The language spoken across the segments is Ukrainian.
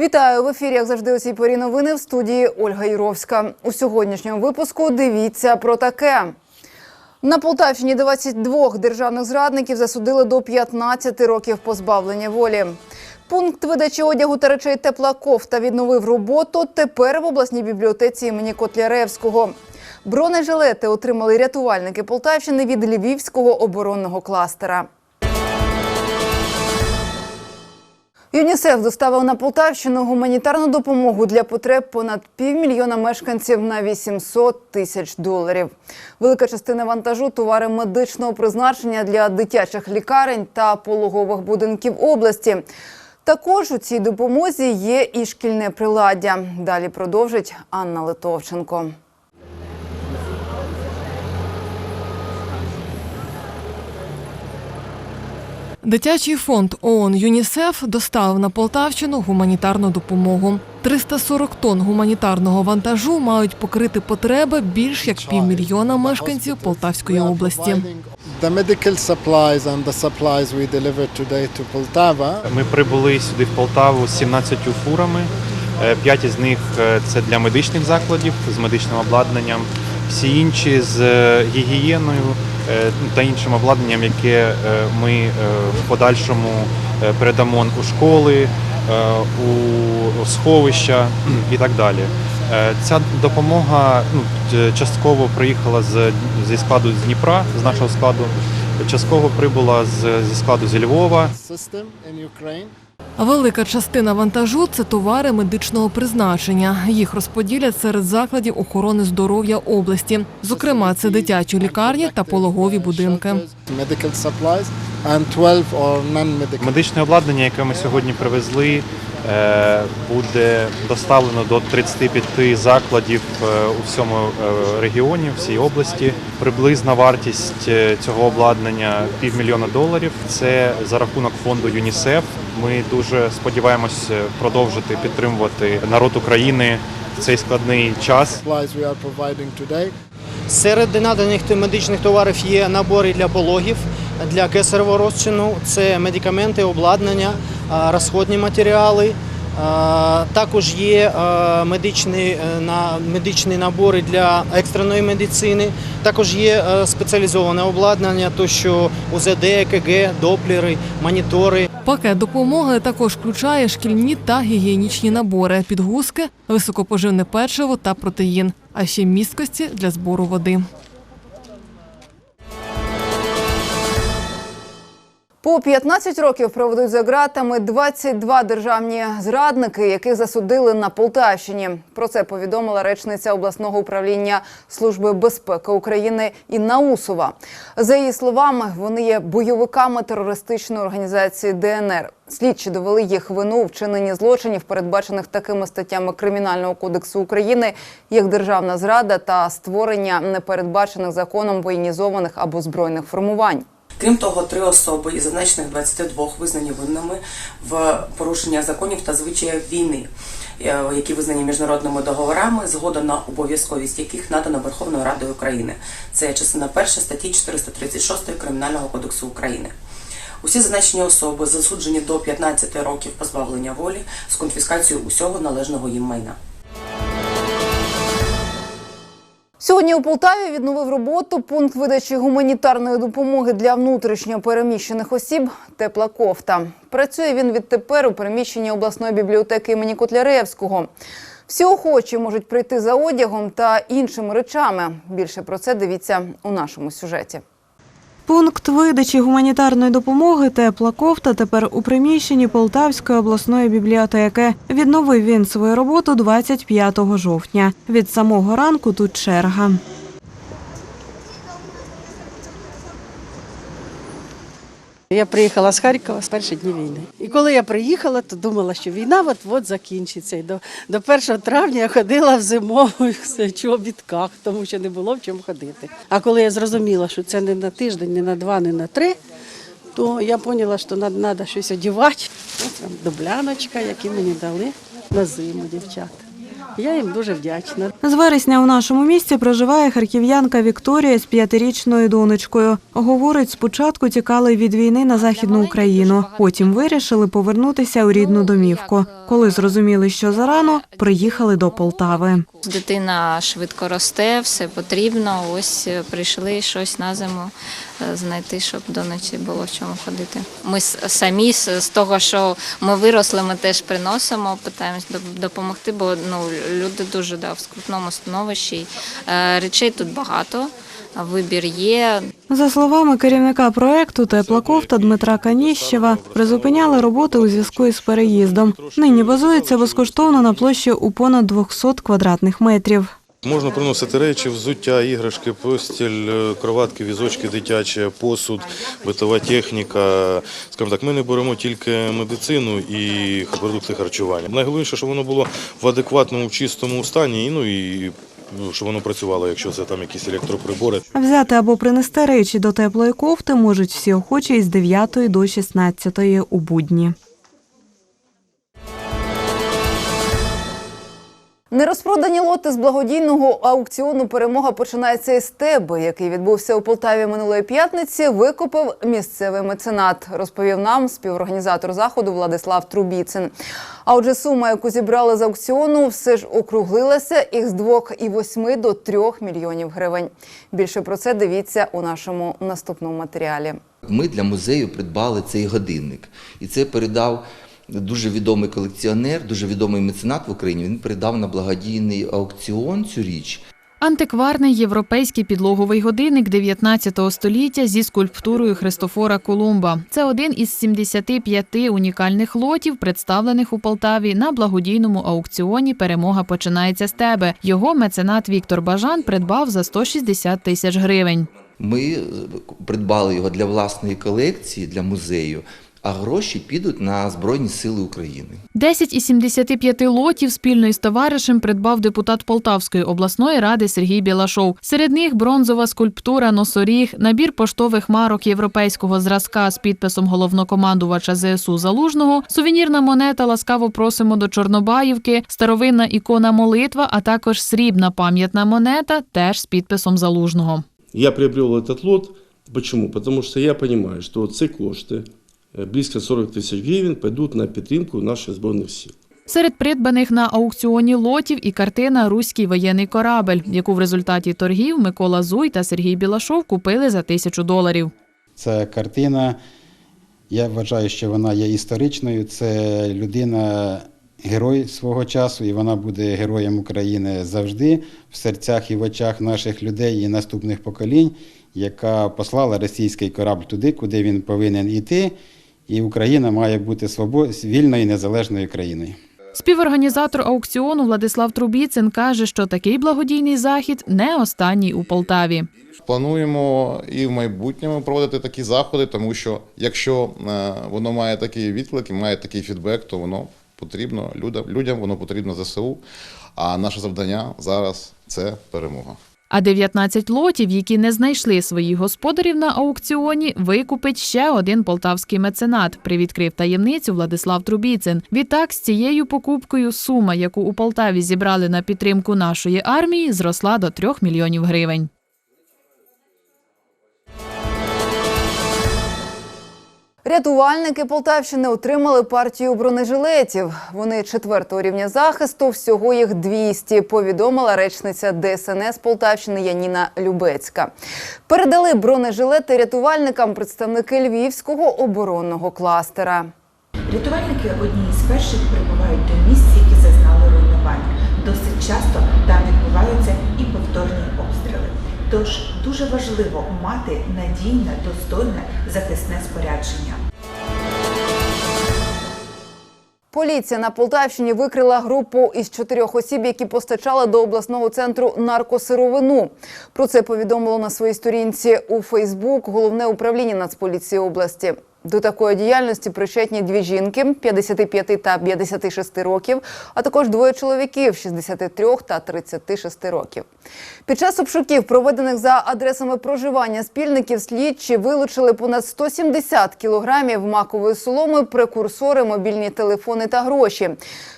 Вітаю в ефірі. Як завжди, у цій порі новини в студії Ольга Юровська. У сьогоднішньому випуску дивіться про таке. На Полтавщині 22 державних зрадників засудили до 15 років позбавлення волі. Пункт видачі одягу та речей тепла кофта відновив роботу. Тепер в обласній бібліотеці імені Котляревського. Бронежилети отримали рятувальники Полтавщини від Львівського оборонного кластера. ЮНІСЕФ доставив на Полтавщину гуманітарну допомогу для потреб понад півмільйона мешканців на 800 тисяч доларів. Велика частина вантажу товари медичного призначення для дитячих лікарень та пологових будинків області. Також у цій допомозі є і шкільне приладдя. Далі продовжить Анна Литовченко. Дитячий фонд ООН ЮНІСЕФ доставив на Полтавщину гуманітарну допомогу. 340 тонн гуманітарного вантажу мають покрити потреби більш як півмільйона мешканців Полтавської області. The medical supplies and the supplies we delivered today to Poltava Ми прибули сюди в Полтаву з 17 фурами. Е, П'ять із них е, це для медичних закладів з медичним обладнанням. Всі інші з е, гігієною та іншим обладнанням, яке е, ми е, в подальшому е, передамо у школи, е, у сховища і так далі. Е, Ця допомога ну, частково приїхала з, зі складу з Дніпра, з нашого складу, частково прибула з, зі складу зі Львова. Велика частина вантажу це товари медичного призначення. Їх розподілять серед закладів охорони здоров'я області. Зокрема, це дитячі лікарні та пологові будинки. Medical supplies and 12 or non-medical. Медичне обладнання, яке ми сьогодні привезли, буде доставлено до 35 закладів е, у всьому е, регіоні, всій області. Приблизна вартість е, цього обладнання півмільйона доларів. Це за рахунок фонду ЮНІСЕФ. Ми дуже сподіваємось е, продовжити підтримувати народ України в цей складний час. Серед наданих медичних товарів є набори для пологів, для кесаревого розчину, це медикаменти, обладнання, розходні матеріали. Також є медичні, е, медичні набори для екстреної медицини. Також є е, спеціалізоване обладнання, то що УЗД, ЕКГ, доплери, монітори. Пакет допомоги також включає шкільні та гігієнічні набори, підгузки, високопоживне печиво та протеїн, а ще місткості для збору води. По 15 років проведуть за ґратами 22 державні зрадники, яких засудили на Полтавщині. Про це повідомила речниця обласного управління Служби безпеки України Інна Усова. За її словами, вони є бойовиками терористичної організації ДНР. Слідчі довели їх вину у вчиненні злочинів, передбачених такими статтями Кримінального кодексу України, як державна зрада та створення непередбачених законом воєнізованих або збройних формувань. Крім того, три особи із зазначених 22 визнані винними в порушення законів та звичаїв війни, е, які визнані міжнародними договорами, згода на обов'язковість яких надана Верховною Радою України. Це частина перша статті 436 Кримінального кодексу України. Усі зазначені особи засуджені до 15 років позбавлення волі з конфіскацією усього належного їм майна. Сьогодні у Полтаві відновив роботу пункт видачі гуманітарної допомоги для внутрішньо переміщених осіб Тепла кофта. Працює він відтепер у приміщенні обласної бібліотеки імені Котляревського. Всі охочі можуть прийти за одягом та іншими речами. Більше про це дивіться у нашому сюжеті. Пункт видачі гуманітарної допомоги тепла кофта тепер у приміщенні Полтавської обласної бібліотеки. Відновив він свою роботу 25 жовтня. Від самого ранку тут черга. Я приїхала з Харкова з перших днів війни. І коли я приїхала, то думала, що війна от-от закінчиться. І до, до 1 травня я ходила в зимових чобітках, тому що не було в чому ходити. А коли я зрозуміла, що це не на тиждень, не на два, не на три, то я зрозуміла, що треба щось одягати. Ось там дубляночка, які мені дали на зиму, дівчата. Я їм дуже вдячна. З вересня у нашому місті проживає харків'янка Вікторія з п'ятирічною донечкою. Говорить, спочатку тікали від війни на західну Україну, потім вирішили повернутися у рідну домівку. Коли зрозуміли, що зарано, приїхали до Полтави. Дитина швидко росте, все потрібно. Ось е, прийшли щось на зиму е, знайти, щоб до ночі було в чому ходити. Ми самі з того, що ми виросли, ми теж приносимо, питаємось доп- допомогти, бо ну люди дуже да, в скрутному становищі. Е, Речей тут багато, вибір є. За словами керівника проекту Тепла кофта Дмитра Каніщева, призупиняли роботи у зв'язку із переїздом. Нині базується безкоштовно на площі у понад 200 квадратних метрів. Можна приносити речі, взуття, іграшки, постіль, е, кроватки, візочки дитячі, посуд, битова техніка. Скажімо так, ми не беремо тільки медицину і продукти харчування. Найголовніше, щоб воно було в адекватному, чистому стані, ну і ну, щоб воно працювало, якщо це там якісь електроприбори. Взяти або принести речі до теплої кофти можуть всі охочі із 9 до 16 у будні. Нерозпродані лоти з благодійного аукціону перемога починається із тебе, який відбувся у Полтаві минулої п'ятниці. Викупив місцевий меценат, розповів нам співорганізатор заходу Владислав Трубіцин. А отже, сума, яку зібрали з аукціону, все ж округлилася із 2,8 до 3 мільйонів гривень. Більше про це дивіться у нашому наступному матеріалі. Ми для музею придбали цей годинник, і це передав дуже відомий колекціонер, дуже відомий меценат в Україні. Він передав на благодійний аукціон цю річ. Антикварний європейський підлоговий годинник 19 століття зі скульптурою Христофора Колумба. Це один із 75 унікальних лотів, представлених у Полтаві на благодійному аукціоні Перемога починається з тебе. Його меценат Віктор Бажан придбав за 160 тисяч гривень. Ми придбали його для власної колекції, для музею, а гроші підуть на Збройні Сили України. 10 із 75 лотів спільно із товаришем придбав депутат Полтавської обласної ради Сергій Білашов. Серед них бронзова скульптура носоріг, набір поштових марок європейського зразка з підписом головнокомандувача ЗСУ Залужного, сувенірна монета Ласкаво просимо до Чорнобаївки, старовинна ікона молитва, а також срібна пам'ятна монета, теж з підписом Залужного. Я приобрел этот лот. Почему? Потому что я понимаю, что ці кошти, э, близко 40 тисяч гривень, пойдуть на підтримку наших Збройних сил. Серед придбаних на аукціоні лотів і картина Руський воєнний корабель, яку в результаті торгів Микола Зуй та Сергій Білашов купили за тисячу доларів. Це картина, я вважаю, що вона є історичною. Це людина, герой свого часу, і вона буде героєм України завжди в серцях і в очах наших людей і наступних поколінь, яка послала російський корабль туди, куди він повинен іти. І Україна має бути вільною і незалежною країною. Співорганізатор аукціону Владислав Трубіцин каже, що такий благодійний захід не останній у Полтаві. Плануємо і в майбутньому проводити такі заходи, тому що якщо е, воно має такий відклик і має такий фідбек, то воно потрібно людям, людям воно потрібно ЗСУ. А наше завдання зараз це перемога. А 19 лотів, які не знайшли своїх господарів на аукціоні, викупить ще один полтавський меценат. Привідкрив таємницю Владислав Трубіцин. Відтак, з цією покупкою сума, яку у Полтаві зібрали на підтримку нашої армії, зросла до 3 мільйонів гривень. Рятувальники Полтавщини отримали партію бронежилетів. Вони четвертого рівня захисту. Всього їх 200, повідомила речниця ДСНС Полтавщини Яніна Любецька. Передали бронежилети рятувальникам представники Львівського оборонного кластера. Рятувальники одні з перших прибувають до місць, які зазнали руйнування. Досить часто там відбуваються і повторні обстріли. Тож дуже важливо мати надійне, достойне захисне спорядження. Поліція на Полтавщині викрила групу із чотирьох осіб, які постачали до обласного центру наркосировину. Про це повідомило на своїй сторінці у Фейсбук головне управління Нацполіції області. До такої діяльності причетні дві жінки 55 та 56 років, а також двоє чоловіків 63 та 36 років. Під час обшуків, проведених за адресами проживання спільників, слідчі вилучили понад 170 кілограмів макової соломи, прекурсори, мобільні телефони та гроші.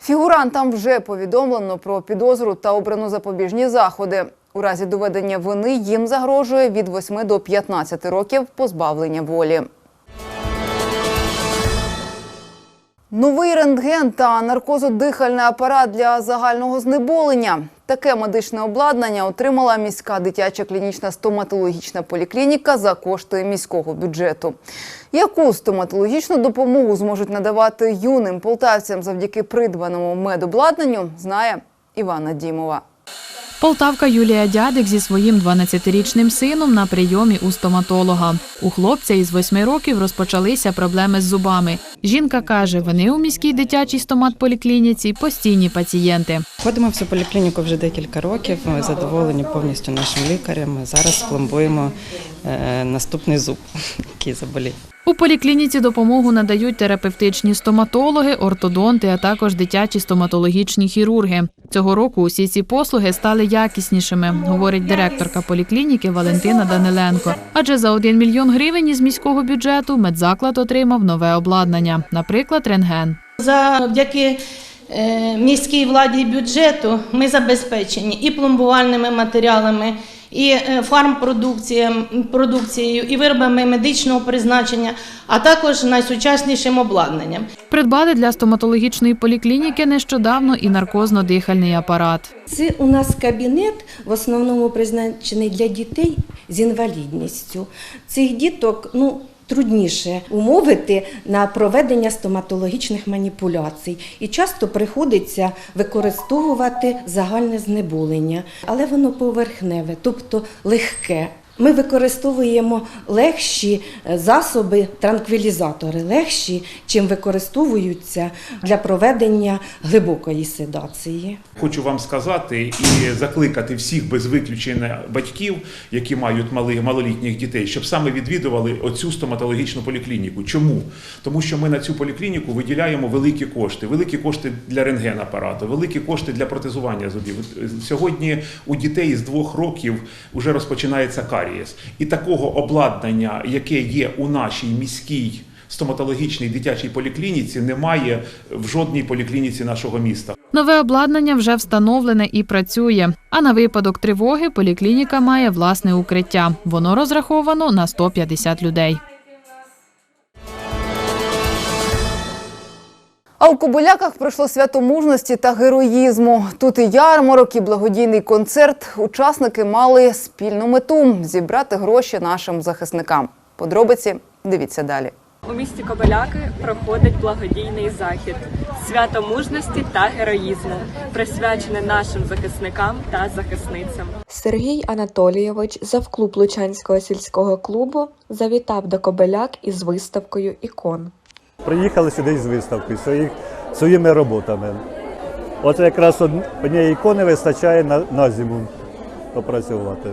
Фігурантам вже повідомлено про підозру та обрано запобіжні заходи. У разі доведення вини їм загрожує від 8 до 15 років позбавлення волі. Новий рентген та наркозодихальний апарат для загального знеболення. Таке медичне обладнання отримала міська дитяча клінічна стоматологічна поліклініка за кошти міського бюджету. Яку стоматологічну допомогу зможуть надавати юним полтавцям завдяки придбаному медобладнанню, знає Івана Дімова. Полтавка Юлія Дядик зі своїм 12-річним сином на прийомі у стоматолога. У хлопця із 8 років розпочалися проблеми з зубами. Жінка каже, вони у міській дитячій стоматполіклініці постійні пацієнти. Ходимо в цю поліклініку вже декілька років. Ми задоволені повністю нашим лікарем. Зараз пломбуємо е, наступний зуб, який заболів. У поліклініці допомогу надають терапевтичні стоматологи, ортодонти, а також дитячі стоматологічні хірурги. Цього року усі ці послуги стали якіснішими, говорить директорка поліклініки Валентина Даниленко. Адже за 1 мільйон гривень із міського бюджету медзаклад отримав нове обладнання, наприклад, рентген. Завдяки е, міській владі бюджету ми забезпечені і пломбувальними матеріалами, і е, фармпродукцією, і виробами медичного призначення, а також найсучаснішим обладнанням. Придбали для стоматологічної поліклініки нещодавно і наркозно-дихальний апарат. Це у нас кабінет в основному призначений для дітей з інвалідністю. Цих діток ну, трудніше умовити на проведення стоматологічних маніпуляцій. І часто приходиться використовувати загальне знеболення, але воно поверхневе, тобто легке. Ми використовуємо легші е, засоби, транквілізатори, легші, чим використовуються для проведення глибокої седації. Хочу вам сказати і закликати всіх без виключення батьків, які мають мали, малолітніх дітей, щоб саме відвідували оцю стоматологічну поліклініку. Чому? Тому що ми на цю поліклініку виділяємо великі кошти, великі кошти для рентгенапарату, великі кошти для протезування зубів. Сьогодні у дітей з двох років вже розпочинається карієс. І такого обладнання, яке є у нашій міській стоматологічній дитячій поліклініці, немає в жодній поліклініці нашого міста. Нове обладнання вже встановлене і працює. А на випадок тривоги поліклініка має власне укриття. Воно розраховано на 150 людей. А у Кобиляках пройшло свято мужності та героїзму. Тут і ярмарок, і благодійний концерт. Учасники мали спільну мету зібрати гроші нашим захисникам. Подробиці дивіться далі. У місті Кобиляки проходить благодійний захід свято мужності та героїзму, присвячене нашим захисникам та захисницям. Сергій Анатолійович, завклуб Лучанського сільського клубу, завітав до Кобеляк із виставкою ікон. Приїхали сюди з виставкою своїх, своїми роботами. От якраз однієї ікони вистачає на, на зиму попрацювати.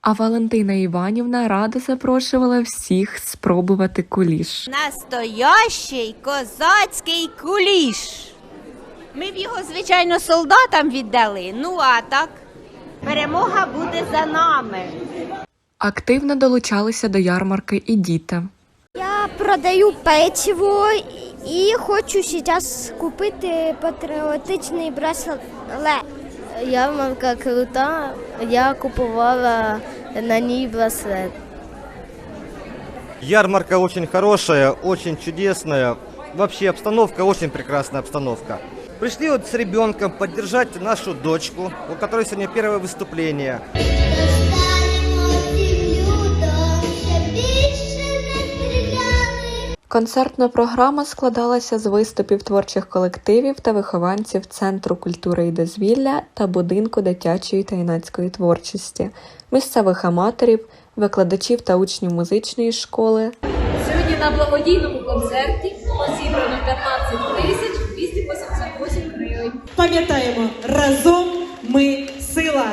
А Валентина Іванівна радо запрошувала всіх спробувати куліш. Настоящий козацький куліш. Ми б його, звичайно, солдатам віддали. Ну а так, перемога буде за нами. Активно долучалися до ярмарки і діти. Я продаю печиво і хочу зараз купити патріотичний браслет. Ярмарка крута, я купувала на ній браслет. Ярмарка очень хорошая, очень чудесная. Вообще обстановка очень прекрасная обстановка. Пришли вот с ребенком поддержать нашу дочку, у которой сегодня первое выступление. Концертна програма складалася з виступів творчих колективів та вихованців Центру культури і дозвілля та будинку дитячої та юнацької творчості, місцевих аматорів, викладачів та учнів музичної школи, Сьогодні на благодійному концерті було зібрано 15 тисяч 288 гривень. Пам'ятаємо, разом ми сила.